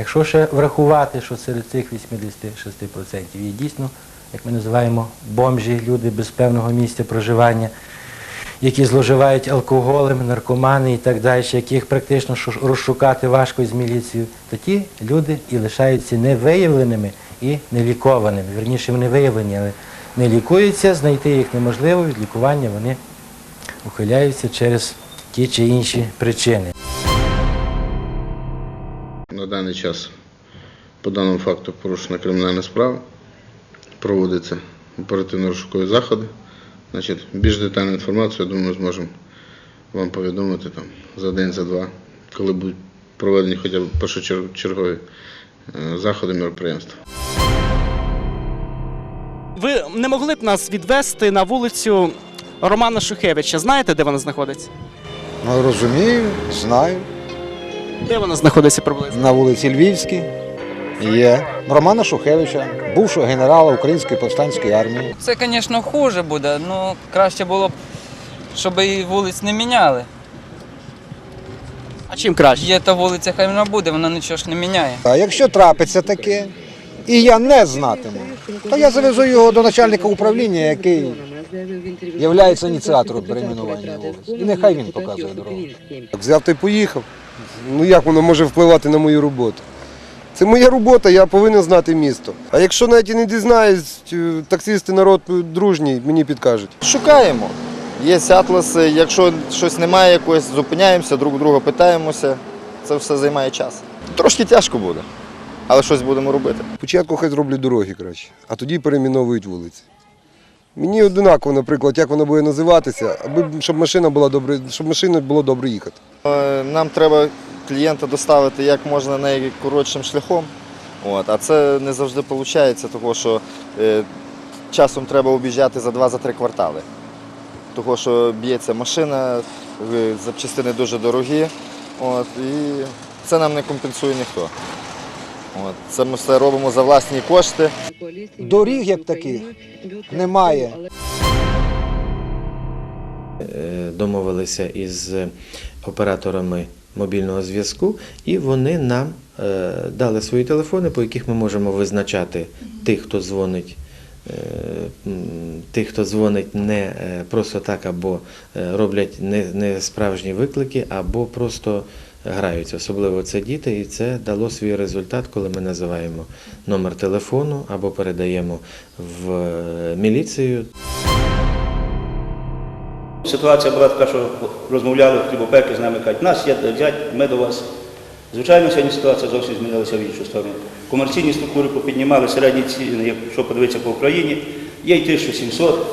Якщо ще врахувати, що серед цих 86% є дійсно, як ми називаємо, бомжі, люди без певного місця проживання, які зловживають алкоголем, наркомани і так далі, яких практично розшукати важко з міліцією, то ті люди і лишаються невиявленими і нелікованими. Вірніше, вони виявлені, але не лікуються, знайти їх неможливо, від лікування вони ухиляються через ті чи інші причини. На даний час по даному факту порушена кримінальна справа. Проводяться оперативно-розшукові заходи. Значить, більш детальну інформацію, я думаю, зможемо вам повідомити там, за день, за два, коли будуть проведені хоча б першочергові е, заходи мероприємства. Ви не могли б нас відвести на вулицю Романа Шухевича. Знаєте, де вона знаходиться? Ну, розумію, знаю. Де вона знаходиться приблизно? На вулиці Львівській є Романа Шухевича, бувшого генерала Української повстанської армії. Це, звісно, хуже буде, ну краще було б, щоб і вулиць не міняли. А чим краще? Є та вулиця, хай вона буде, вона нічого ж не міняє. А якщо трапиться таке, і я не знатиму, то я завезу його до начальника управління, який є ініціатором перейменування вулиць. І нехай він показує дорогу. Взяв та й поїхав. Ну як воно може впливати на мою роботу? Це моя робота, я повинен знати місто. А якщо навіть і не дізнаюсь, е, таксисти народ дружній, мені підкажуть. Шукаємо. Є атласи, якщо щось немає якогось, зупиняємося, друг друга питаємося. Це все займає час. Трошки тяжко буде, але щось будемо робити. Спочатку хай зроблять дороги краще, а тоді перейменовують вулиці. Мені одинаково, наприклад, як вона буде називатися, аби щоб машина була добре, щоб машина було добре їхати. Е, Нам треба клієнта доставити як можна найкоротшим шляхом. От, а це не завжди виходить, тому що е, часом треба об'їжджати за два-три квартали. Тому що б'ється машина, е, запчастини дуже дорогі. От, і це нам не компенсує ніхто. От, це ми все робимо за власні кошти. Доріг як таких немає. Е, домовилися із операторами мобільного зв'язку, і вони нам е, дали свої телефони, по яких ми можемо визначати тих, хто дзвонить. е, Тих, хто дзвонить не просто так, або роблять не справжні виклики, або просто граються. Особливо це діти, і це дало свій результат, коли ми називаємо номер телефону або передаємо в е, міліцію. Ситуація була така, що розмовляли хлібопеки з нами, кажуть, нас є взять, ми до вас. Звичайно, сьогодні ситуація зовсім змінилася в іншу сторону. Комерційні структури попіднімали середні ціни, якщо подивитися по Україні, є й 1700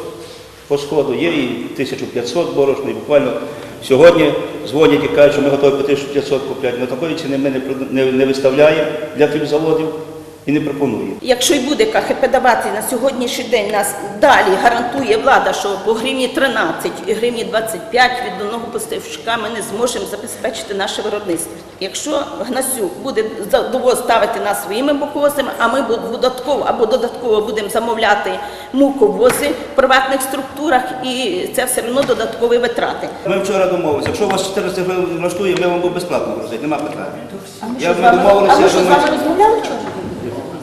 по сходу, є і 1500 борошно, і буквально сьогодні дзвонять і кажуть, що ми готові по 1500 купляти. Ми такої ціни ми не, не, не виставляємо для хлібзаводів і не пропонуємо. Якщо й буде КХП давати на сьогоднішній день, нас далі гарантує влада, що по гривні 13 і гривні 25 від одного поставщика ми не зможемо забезпечити наше виробництво. Якщо Гнасюк буде за- довоз ставити нас своїми боковозами, а ми додатково або додатково будемо замовляти муковози в приватних структурах, і це все одно додаткові витрати. Ми вчора домовилися, якщо у вас 400 гривень влаштує, ми вам безплатно грузити, нема питань. Я ми домовилися, а ми що ми- вами розмовляли вчора?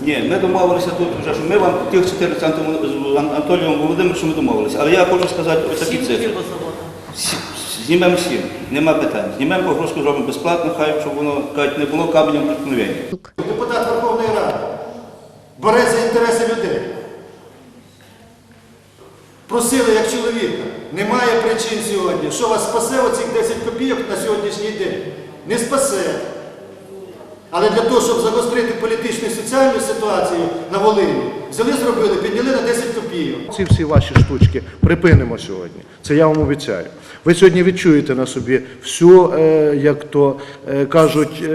Ні, ми домовилися тут вже, що ми вам тих 4 центів з Ан- Анатолієм Володимировичем ми домовилися. Але я хочу сказати ось такі цифри. Сі- Знімемо сім, нема питань. Знімемо погрузку, зробимо безплатно, хай щоб воно кажуть, не було каменем преткновення. Депутат Верховної Ради бореться за інтереси людей. Просили як чоловіка. Немає причин сьогодні. Що вас спасе оцих 10 копійок на сьогоднішній день? Не спасе. Але для того, щоб загострити політичну і соціальну ситуацію на Волині, взяли, зробили, підняли на 10 копійок. Ці всі ваші штучки припинимо сьогодні. Це я вам обіцяю. Ви сьогодні відчуєте на собі всю, е, як то е, кажуть, е,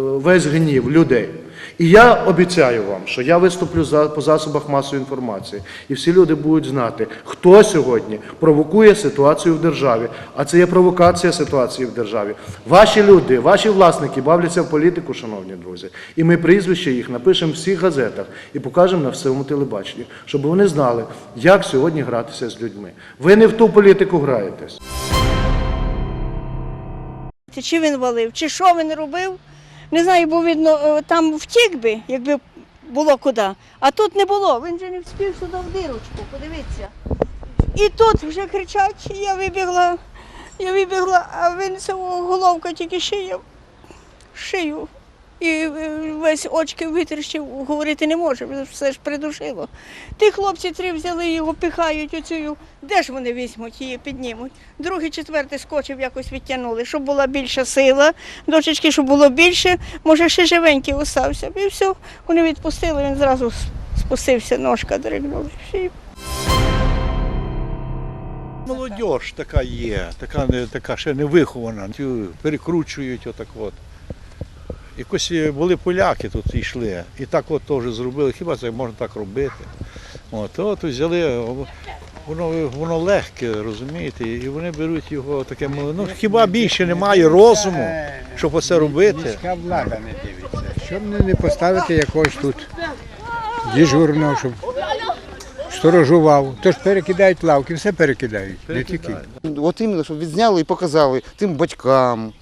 весь гнів людей. І я обіцяю вам, що я виступлю за, по засобах масової інформації, і всі люди будуть знати, хто сьогодні провокує ситуацію в державі. А це є провокація ситуації в державі. Ваші люди, ваші власники бавляться в політику, шановні друзі. І ми прізвища їх напишемо в всіх газетах і покажемо на всьому телебаченні, щоб вони знали, як сьогодні гратися з людьми. Ви не в ту політику граєтесь. Чи він валив, чи що він робив, Не знаю, бо видно, е, там втік би, якби було куди. А тут не було. Він же не встиг сюди в дирочку, подивіться. І тут вже кричать, я вибігла, я вибігла, а він головка тільки шия, шию. І е, весь очки витріщив, говорити не може, все ж придушило. Ті хлопці три взяли його, пихають оцю. Де ж вони візьмуть її, піднімуть? Другий, четвертий скочив, якось відтягнули, щоб була більша сила, дочечки, щоб було більше, може, ще живенький остався. І все, вони відпустили, він зразу спустився, ножка дригнула. Молодь така є, така, не, така ще не вихована. Перекручують отак от. Якось е, були поляки тут йшли, і так от теж зробили. Хіба це можна так робити? От, от взяли, воно, воно легке, розумієте, і вони беруть його таке, ну хіба більше немає розуму, щоб оце робити? Міська влада не дивиться. Щоб не, не поставити якогось тут дежурного, щоб сторожував. Тож перекидають лавки, все перекидають, не тільки. От іменно, щоб відзняли і показали тим батькам, е,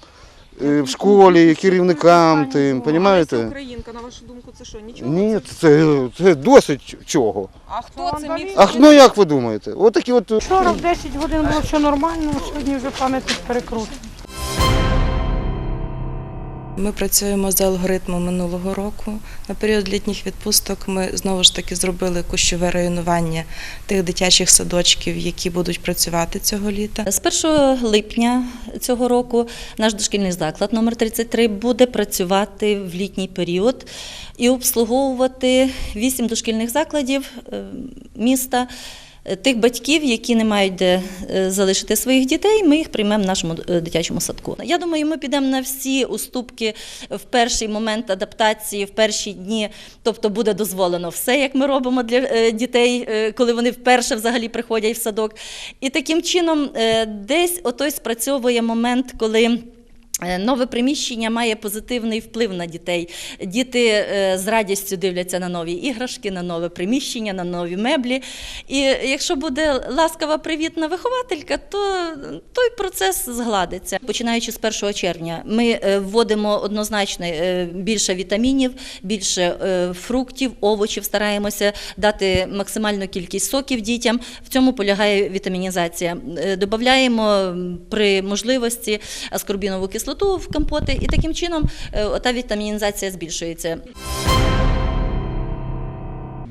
в школі, керівникам, тим, розумієте? Українка, на вашу думку, це що? Нічого? Ні, це, це досить чого. А хто це міг? А ну як ви думаєте? Отакі от. Вчора в 10 годин було все нормально, а сьогодні вже пам'ятник перекрутить. Ми працюємо за алгоритмом минулого року. На період літніх відпусток ми знову ж таки зробили кущове районування тих дитячих садочків, які будуть працювати цього літа. З 1 липня цього року наш дошкільний заклад номер 33 буде працювати в літній період і обслуговувати вісім дошкільних закладів е, міста. Е, Тих батьків, які не мають де е, залишити своїх дітей, ми їх приймемо в нашому е, дитячому садку. Я думаю, ми підемо на всі уступки в перший момент адаптації, в перші дні. Тобто буде дозволено все, як ми робимо для дітей, коли вони вперше взагалі приходять в садок. І таким чином десь отой спрацьовує момент, коли. Е, Нове приміщення має позитивний вплив на дітей. Діти е, з радістю дивляться на нові іграшки, на нове приміщення, на нові меблі. І якщо буде ласкава привітна вихователька, то той процес згладиться. Починаючи з 1 червня, ми е, вводимо однозначно більше вітамінів, більше фруктів, овочів. Стараємося дати максимальну кількість соків дітям. В цьому полягає вітамінізація. Додаємо при можливості аскорбінову кислоту в компоти, і таким чином е, та вітамінізація збільшується.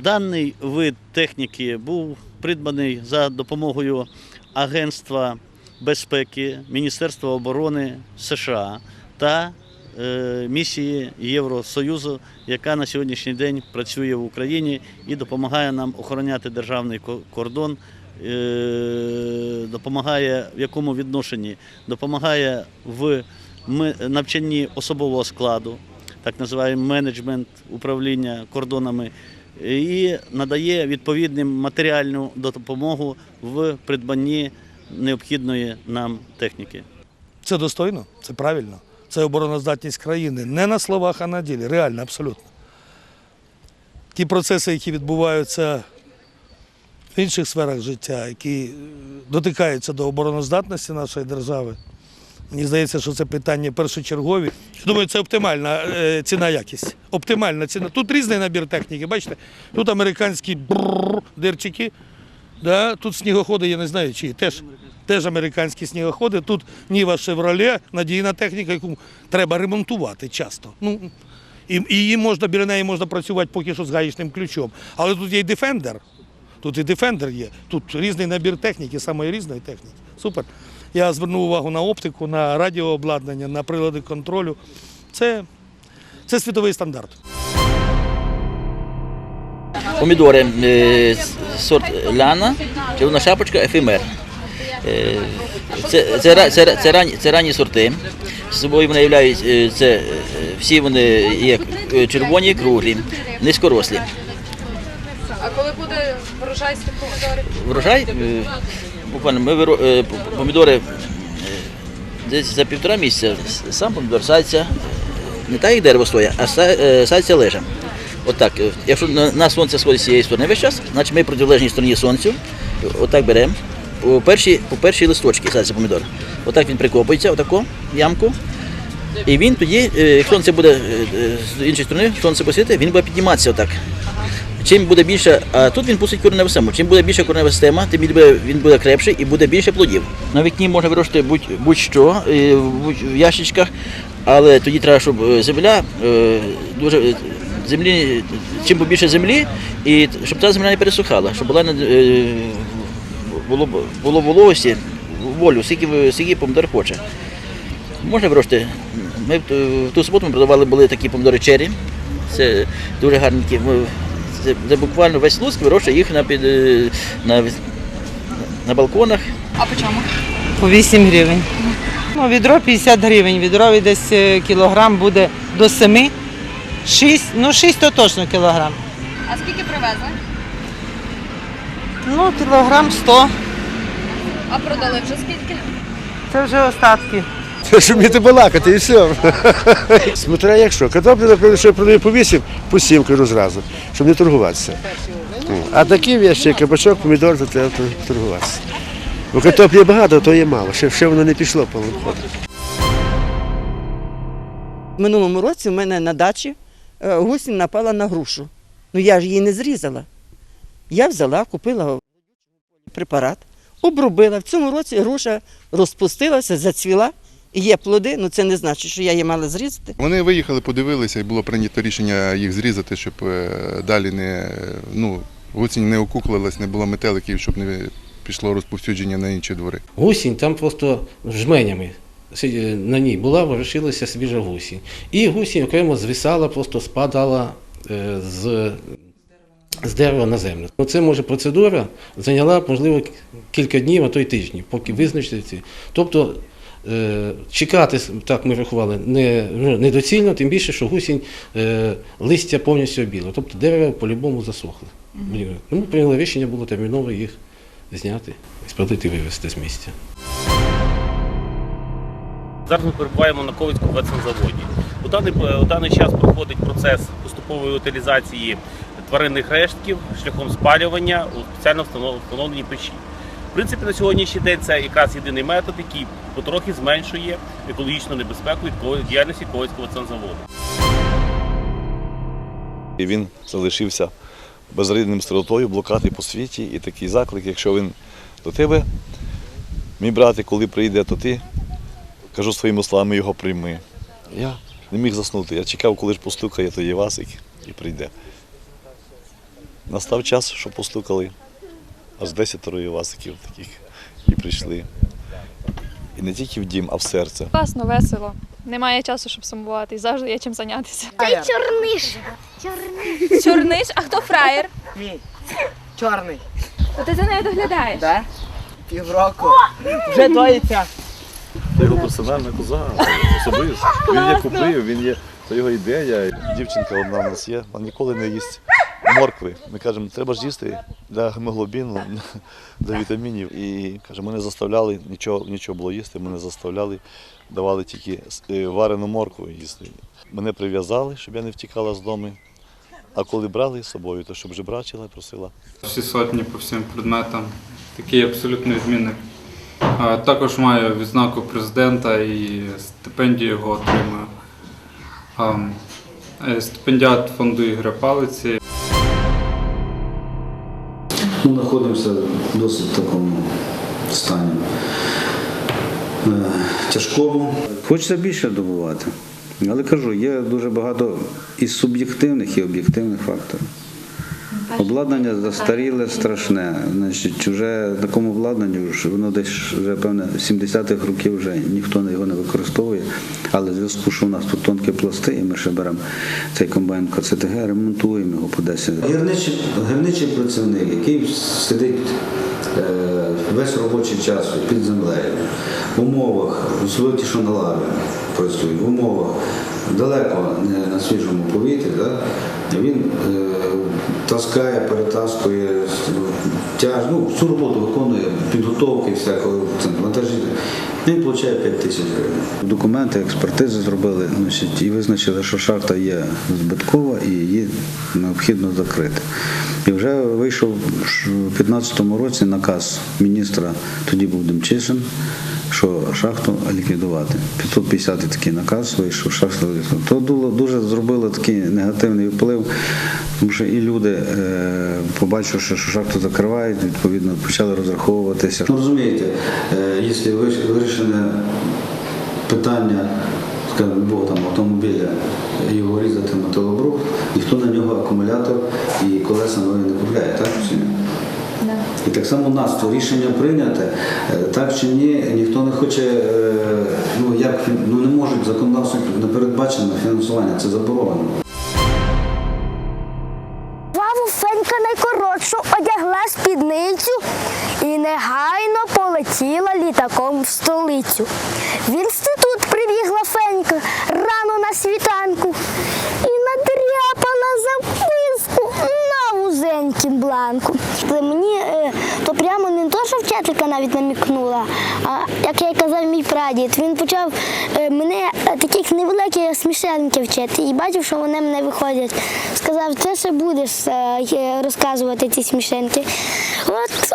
Даний вид техніки був придбаний за допомогою Агентства безпеки Міністерства оборони США та е, місії Євросоюзу, яка на сьогоднішній день працює в Україні і допомагає нам охороняти державний кордон. е, Допомагає в якому відношенні? Допомагає в ми- навчанні особового складу, так називаємо менеджмент управління кордонами, і надає відповідним матеріальну допомогу в придбанні необхідної нам техніки. Це достойно, це правильно. Це обороноздатність країни. Не на словах, а на ділі. Реально, абсолютно. Ті процеси, які відбуваються в інших сферах життя, які е, дотикаються до обороноздатності нашої держави, мені здається, що це питання першочергові. Думаю, це оптимальна е, ціна якість. Оптимальна ціна. Тут різний набір техніки, бачите? Тут американські дирчики, да? тут снігоходи, я не знаю, чиї теж. Теж американські снігоходи. Тут Ніва Шевроле, надійна техніка, яку треба ремонтувати часто. Ну, і, її можна, біля неї можна працювати поки що з гаїчним ключом. Але тут є і Defender. Тут і Defender є. Тут різний набір техніки, самої різної техніки. Супер. Я звернув увагу на оптику, на радіообладнання, на прилади контролю. Це, це світовий стандарт. Помідори е, сорт Ляна, червона шапочка, ефемер. Е, Це, це, це, це, ранні, це ранні сорти. З собою вони являють, е, це, всі вони є червоні, круглі, низькорослі. А коли буде врожай з тих помідорів? Врожай, буквально ми виро- е, помідори е, десь за півтора місяця сам помідор садиться, не так як дерево стоїть, а са- е, садиться лежа. Отак, е, якщо на, сонце сходить з цієї сторони весь час, значить ми протилежній стороні сонцю, отак беремо, по першій, по першій листочці садиться помідор. Отак він прикопується, отако, ямку, І він тоді, якщо сонце буде з іншої сторони, сонце посвітить, він буде підніматися отак. Чим буде більше, а тут він пустить кореневу систему. Чим буде більша коренева система, тим він буде, він буде крепший і буде більше плодів. На вікні можна вирощувати будь, будь-що е, в ящичках, але тоді треба, щоб е, земля е, дуже землі, чим побільше землі, і щоб та земля не пересухала, щоб була було, було вологості, волю, скільки, скільки помідор хоче. Можна вирощувати. Ми в ту- суботу ми продавали були такі помідори чері. Це дуже гарненькі. Це, це буквально весь Луцьк вирощує їх на, під, е, на, на балконах. А по чому? По 8 гривень. Ну, відро 50 гривень, відро десь е, кілограм буде до 7. 6, ну 6 то точно кілограм. А скільки привезли? Ну, кілограм 100. А продали вже скільки? Це вже остатки. Щоб вміти балакати і все. Смотря як що. Картоплю, наприклад, що я продаю по 8, по 7 кажу зразу, щоб не торгуватися. А такі вещі, кабачок, помідор, то треба торгуватися. Бо картоплі багато, то є мало. Ще, ще воно не пішло повним ходом. В минулому році в мене на дачі е, гусінь напала на грушу. Ну я ж її не зрізала. Я взяла, купила препарат, обробила. В цьому році груша розпустилася, зацвіла. І є плоди, ну це не значить, що я її мала зрізати. Вони виїхали, подивилися, і було прийнято рішення їх зрізати, щоб е, далі не е, ну, гусінь не окуклилась, не було метеликів, щоб не пішло розповсюдження на інші двори. Гусінь там просто жменями на ній була, ворушилася свіжа гусінь. І гусінь окремо звисала, просто спадала е, з, з дерева на землю. Ну, Це може процедура зайняла, можливо, кілька днів, а то й тижнів, поки визначити ці. Тобто е, чекати, так ми рахували, не, ну, недоцільно, тим більше, що гусінь е, листя повністю обіло. Тобто дерева по-любому засохли. Тому прийняли рішення було терміново їх зняти, спалити і вивезти з місця. Зараз ми перебуваємо на Ковицькому ветсанзаводі. У даний, у даний час проходить процес поступової утилізації тваринних рештків шляхом спалювання у спеціально встанов- встановленій печі. В принципі, на сьогоднішній день це якраз єдиний метод, який потрохи зменшує екологічну небезпеку від діяльності Ковицького ветсанзаводу. І він залишився безрідним сиротою, блокати по світі. І такий заклик, якщо він до тебе, мій брате, коли прийде, то ти, кажу своїми словами, його прийми. Я не міг заснути. Я чекав, коли ж постукає тоді Васик і прийде. Настав час, що постукали. Аж десятеро Івасиків таких і прийшли. І не тільки в дім, а в серце. Класно, весело. Немає часу, щоб сумувати, і завжди є чим зайнятися. Ти чорниш. Чорниш. Чорниш, а хто фраєр? Мій. Чорний. То ти за нею доглядаєш? Да? Півроку. Вже доїться. Це його персональна коза, особисто. Він є купив, він є, це його ідея. Дівчинка одна в нас є, вона ніколи не їсть моркви. Ми кажемо, треба ж їсти для гемоглобіну, для вітамінів. І каже, ми не заставляли, нічого, нічого було їсти, ми не заставляли, давали тільки е, варену моркву їсти. Мене прив'язали, щоб я не втікала з дому. А коли брали з собою, то щоб жебрачила, просила. Всі сотні по всім предметам. Такий абсолютно відмінник. Також маю відзнаку президента і стипендію його отримую. Е, Стипендіат фонду Ігоря Палиці. Ми знаходимося в досить такому стані е, тяжкому. Хочеться більше добувати. Але кажу, є дуже багато і суб'єктивних, і об'єктивних факторів. Обладнання застаріле страшне. Значить, вже такому обладнанню воно десь вже певне 70-х років вже ніхто його не використовує. Але в зв'язку, що у нас тут тонкі пласти, і ми ще беремо цей комбайн КЦТГ, ремонтуємо його по 10. Гірничий, гірничий працівник, який сидить е, весь робочий час під землею, в умовах, звикли, що на лаві працює, в умовах далеко не на свіжому повітрі, да? він е, таскає, перетаскує, тяж, ну, всю роботу виконує, підготовки всякого це. Він отримує 5 тисяч гривень. Документи, експертизи зробили значить, і визначили, що шахта є збиткова і її необхідно закрити. І вже вийшов у 2015 році наказ міністра, тоді був Демчишин, що шахту ліквідувати. 550 такий наказ вийшов, шахту ліквідувати. То дуже, зробило такий негативний вплив, тому що і люди, е, побачивши, що шахту закривають, відповідно почали розраховуватися. Ну, розумієте, е, якщо вирішене питання скажімо, любого там автомобіля, його різати металобрух, ніхто на нього акумулятор і колеса нові не купляє, так? І так само нас рішення прийняте, е, так чи ні, ніхто не хоче, е, ну як ну не можуть законодавством не передбачено фінансування, це заборонено. Ваву Фенька найкоротшу одягла спідницю і негайно полетіла літаком в столицю. В інститут прибігла Фенька рано на світанку і надряпала записку на вузенькім бланку. Мені е, то прямо не то, що вчителька навіть намікнула, а як я й казав мій прадід, він почав е, мене е, таких невеликих смішенків вчити і бачив, що вони мене виходять. Сказав, ти ще будеш розказувати ці смішенки. От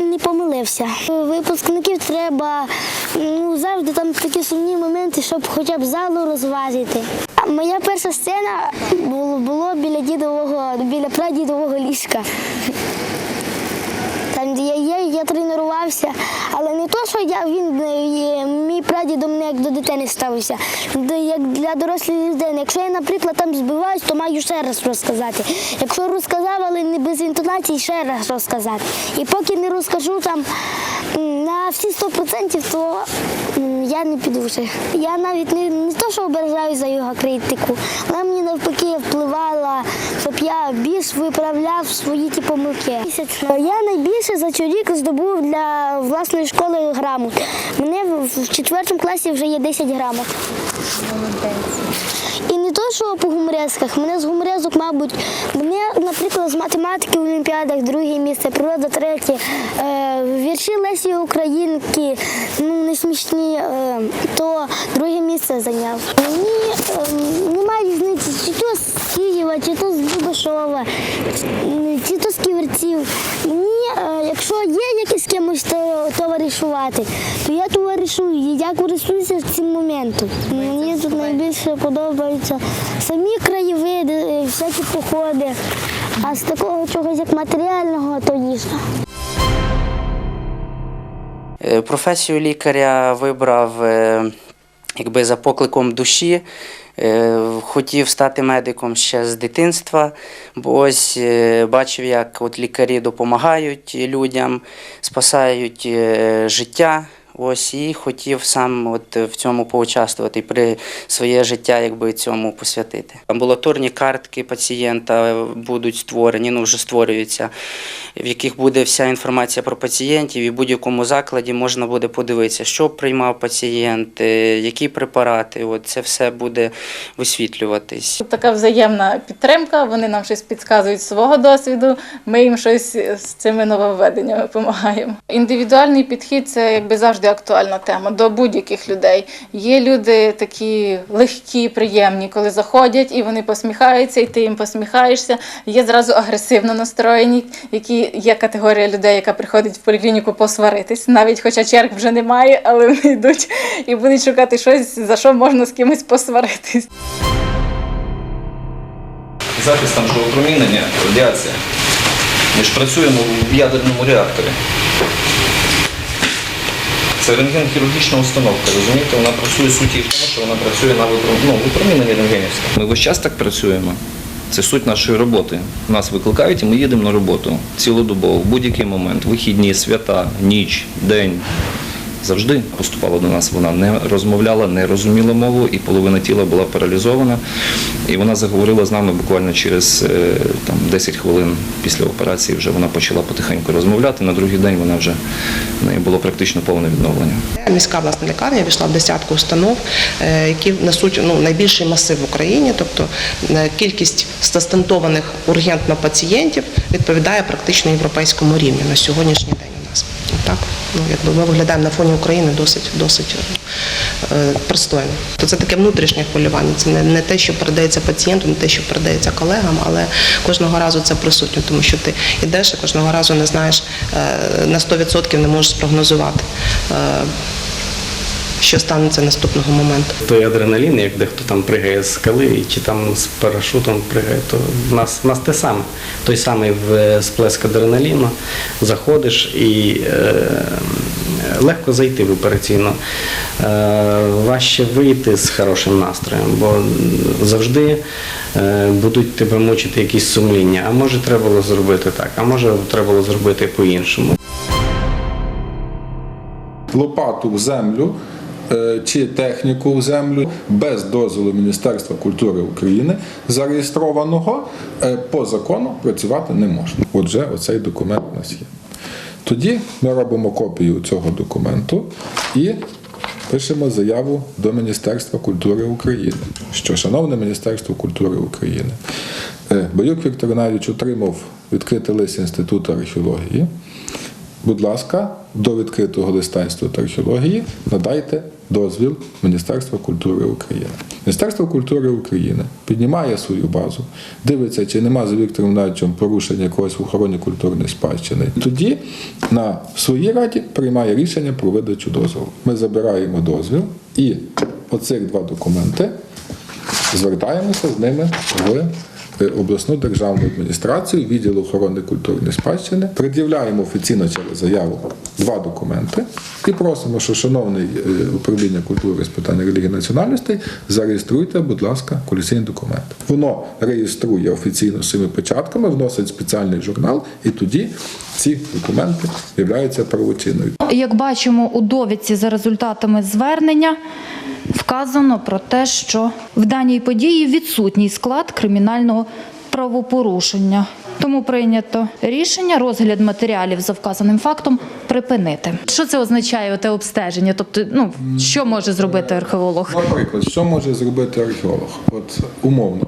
не помилився. Випускників треба ну, завжди там такі сумні моменти, щоб хоча б залу розважити. Моя перша сцена було, було біля дідового, біля прадідового ліжка. Я, тренувався, але не то, що я він е, мій прадід до мене як до дитини ставився, як для дорослих людей. Якщо я, наприклад, там збиваюсь, то маю ще раз розказати. Якщо розказав, але не без інтонації, ще раз розказати. І поки не розкажу там на всі 100%, то я не піду вже. Я навіть не, не то, що ображаю за його критику, вона мені навпаки впливала, щоб я більш виправляв свої ті помилки. Я найбільше за цей рік здобув для власної школи грамот. Мене в- четвертому класі вже є 10 грамот. І не то, що по гуморезках, мене з гуморезок, мабуть, мене, наприклад, з математики в Олімпіадах друге місце, природа третє, е, вірші Лесі Українки, ну не смішні, е, то друге місце зайняв. Мені е, немає різниці, чи то Києва, чи то з Дубашова, чи то з Ківерців. Мені, е, якщо є якийсь з кимось то- товаришувати, то я товаришую, я користуюся цим моментом. Мені тут найбільше подобаються самі краєвиди, е, всякі походи. А з такого чогось як матеріального, то їжа. Е, Професію лікаря вибрав якби за покликом душі. Е, Хотів стати медиком ще з дитинства, бо ось е, бачив, як от лікарі допомагають людям, спасають е, життя. Ось і хотів сам от в цьому поучаствувати і при своє життя якби цьому посвятити. Амбулаторні картки пацієнта будуть створені, ну вже створюються, в яких буде вся інформація про пацієнтів, і в будь-якому закладі можна буде подивитися, що приймав пацієнт, е, які препарати. От це все буде висвітлюватись. Така взаємна підтримка, вони нам щось підказують свого досвіду, ми їм щось з цими нововведеннями допомагаємо. Індивідуальний підхід це якби завжди актуальна тема до будь-яких людей. Є люди такі легкі, приємні, коли заходять і вони посміхаються, і ти їм посміхаєшся. Є зразу агресивно настроєні, які є категорія людей, яка приходить в поліклініку посваритись, навіть хоча черг вже немає, але вони йдуть і будуть шукати щось, за що можна з кимось посваритись. захист там же радіація. Ми ж працюємо в ядерному реакторі. Це рентген-хірургічна установка, розумієте? Вона працює суті в тому, що вона працює на ну, випроміненні рентгенівське. Ми весь час так працюємо. Це суть нашої роботи. Нас викликають і ми їдемо на роботу цілодобово, в будь-який момент, вихідні, свята, ніч, день. Завжди поступала до нас. Вона не розмовляла, не розуміла мову, і половина тіла була паралізована. І вона заговорила з нами буквально через е, там, 10 хвилин після операції. Вже вона почала потихеньку розмовляти. На другий день вона вже в неї було практично повне відновлення. Міська власна лікарня війшла в десятку установ, е, які несуть ну, найбільший масив в Україні, тобто е, кількість стастентованих ургентно пацієнтів відповідає практично європейському рівню на сьогоднішній день у нас. Так, ну якби ми виглядаємо на фоні України досить досить е, пристойно. То це таке внутрішнє хвилювання. Це не, не те, що передається пацієнту, не те, що передається колегам, але кожного разу це присутньо, тому що ти йдеш і кожного разу не знаєш е, на 100% не можеш спрогнозувати. е, що станеться наступного моменту. той адреналін, як дехто там пригає з скали чи там з парашутом пригає, то в нас, в нас те саме. Той самий сплеск адреналіну, заходиш і е, легко зайти в операційну. Е, важче вийти з хорошим настроєм, бо завжди е, будуть тебе мучити якісь сумління. А може треба було зробити так, а може треба було зробити по-іншому. лопату в землю е, чи техніку в землю без дозволу Міністерства культури України, зареєстрованого е, по закону працювати не можна. Отже, оцей документ у нас є. Тоді ми робимо копію цього документу і пишемо заяву до Міністерства культури України. Що, шановне Міністерство культури України, е, Баюк Віктор Геннадійович отримав відкритий лист Інституту археології. Будь ласка, до відкритого листа Інституту археології надайте дозвіл Міністерства культури України. Міністерство культури України піднімає свою базу, дивиться, чи нема за Віктором Геннадійовичем порушення якогось в охороні культурної спадщини. Тоді на своїй раді приймає рішення про видачу дозволу. Ми забираємо дозвіл і оцих два документи звертаємося з ними в обласну державну адміністрацію, відділ охорони культурної спадщини, пред'являємо офіційно через заяву два документи і просимо, що шановний е, управління культури з питань релігії національностей, зареєструйте, будь ласка, колекційний документ. Воно реєструє офіційно своїми печатками, вносить спеціальний журнал, і тоді ці документи являються правочинною. Як бачимо у довідці за результатами звернення, вказано про те, що в даній події відсутній склад кримінального правопорушення. Тому прийнято рішення розгляд матеріалів за вказаним фактом припинити. Що це означає те обстеження? Тобто, ну що може зробити археолог? Наприклад, що може зробити археолог? От умовно.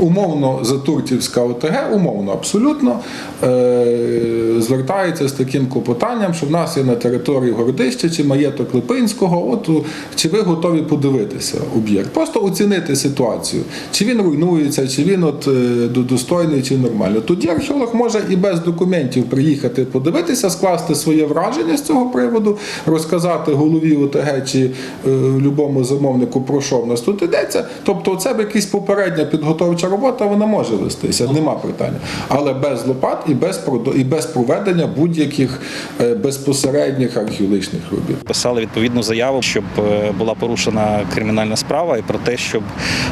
Е, умовно Затуртівська ОТГ, умовно абсолютно, е, звертається з таким клопотанням, що в нас є на території Городища чи маєток Липинського, от у- чи ви готові подивитися об'єкт? Просто оцінити ситуацію, чи він руйнується, чи він от, е, достойний, чи нормально. Тоді археолог може і без документів приїхати подивитися, скласти своє враження з цього приводу, розказати голові ОТГ чи е, любому замовнику, про що в нас тут йдеться. Тобто, це б якась попередня підготовча робота, вона може вестися, нема питання. Але без лопат і без і без проведення будь-яких е, безпосередніх археологічних робіт. Писали відповідну заяву, щоб е, була порушена кримінальна справа, і про те, щоб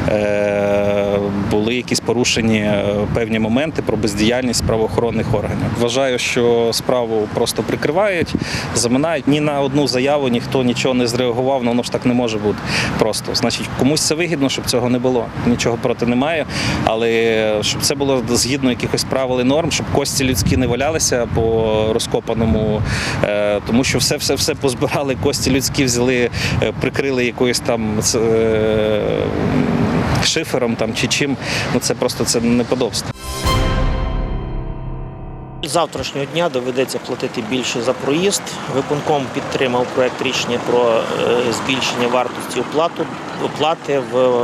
е, були якісь порушені певні моменти про бездіяльність правоохоронних органів. Вважаю, що справу просто прикривають, заминають. Ні на одну заяву ніхто нічого не зреагував, ну воно ж так не може бути просто. Значить, комусь це вигідно, щоб цього не було. Нічого проти немає. Але щоб це було згідно якихось правил і норм, щоб кості людські не валялися по розкопаному, е, тому що все, все, все позбирали, кості людські взяли, е, прикрили якоюсь там е, шифером там чи чим. Ну це просто це неподобство. Завтрашнього дня доведеться платити більше за проїзд. Виконком підтримав проект рішення про е, збільшення вартості оплату, оплати в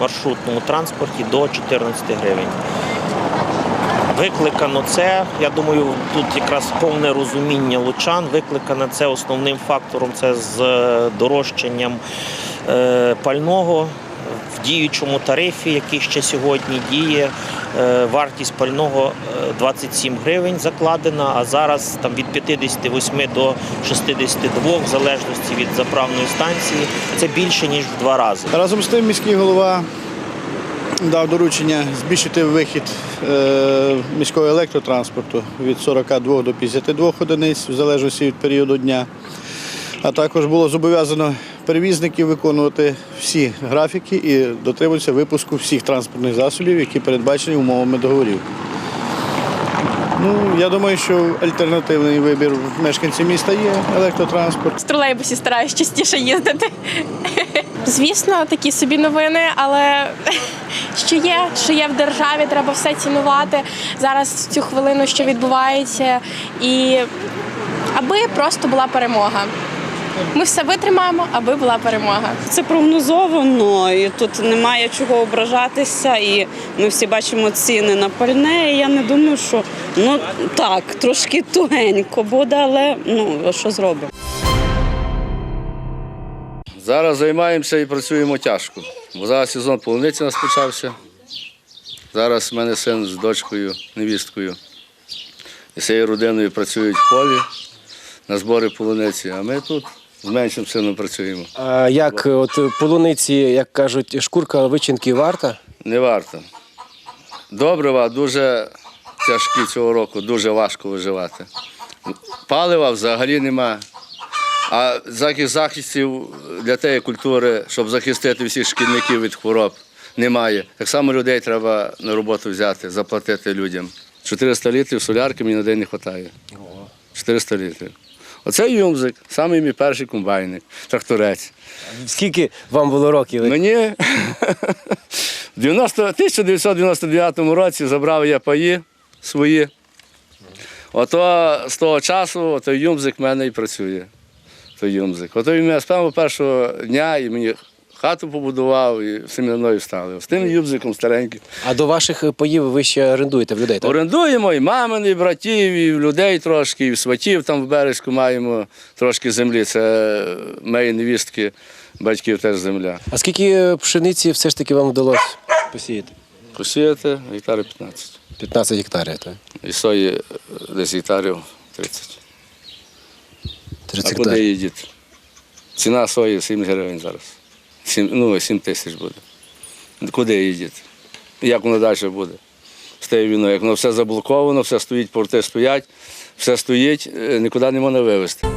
маршрутному транспорті до 14 гривень. Викликано це, я думаю, тут якраз повне розуміння лучан. Викликано це основним фактором це з е, дорожчанням е, пального в діючому тарифі, який ще сьогодні діє. Е, Вартість пального е, 27 гривень закладена, а зараз там від 58 до 62, в залежності від заправної станції. Це більше ніж в два рази. Разом з тим міський голова дав доручення збільшити вихід е, міського електротранспорту від 42 до 52 одиниць в залежності від періоду дня. А також було зобов'язано перевізників виконувати всі графіки і дотримуватися випуску всіх транспортних засобів, які передбачені умовами договорів. Ну, я думаю, що альтернативний вибір мешканців міста є електротранспорт. В тролейбусі стараюсь частіше їздити. Звісно, такі собі новини, але що є, що є в державі, треба все цінувати зараз цю хвилину, що відбувається, і аби просто була перемога. Ми все витримаємо, аби була перемога. Це прогнозовано, і тут немає чого ображатися. І ми всі бачимо ціни на пальне. І я не думаю, що ну так, трошки тугенько буде, але ну що зробимо. Зараз займаємося і працюємо тяжко. Бо зараз сезон полуниці у нас почався. Зараз в мене син з дочкою, невісткою. І цією родиною працюють в полі на збори полуниці, а ми тут з меншим сином працюємо. А як от полуниці, як кажуть, шкурка вичинки варта? Не варто. Добрива дуже тяжкі цього року, дуже важко виживати. Палива взагалі нема. А захистів для тієї культури, щоб захистити всіх шкідників від хвороб, немає. Так само людей треба на роботу взяти, заплатити людям. 400 літрів солярки мені на день не вистачає. 400 літрів. Оце юмзик, самий мій перший комбайник, тракторець. Скільки вам було років? Мені в 90, 1999 році забрав я паї свої. Ото з того часу ото юмзик в мене і працює. Той юмзик. Ото він мене з першого дня і мені хату побудував, і всі стали. З тим юмзиком стареньким. А до ваших поїв ви ще орендуєте в людей, так? Орендуємо і мамин, і братів, і в людей трошки, і в сватів там в березку маємо трошки землі. Це моєї невістки, батьків теж земля. А скільки пшениці все ж таки вам вдалося посіяти? Посіяти гектари 15. 15 гектарів, так? І сої е, десь гектарів 30. 30 а куди її діти? Ціна сої 7 гривень зараз. 7, ну, 7 тисяч буде. Куди її? Як воно далі буде? З тією війною, як воно все заблоковано, все стоїть, порти стоять, все стоїть, е, нікуди не можна вивезти.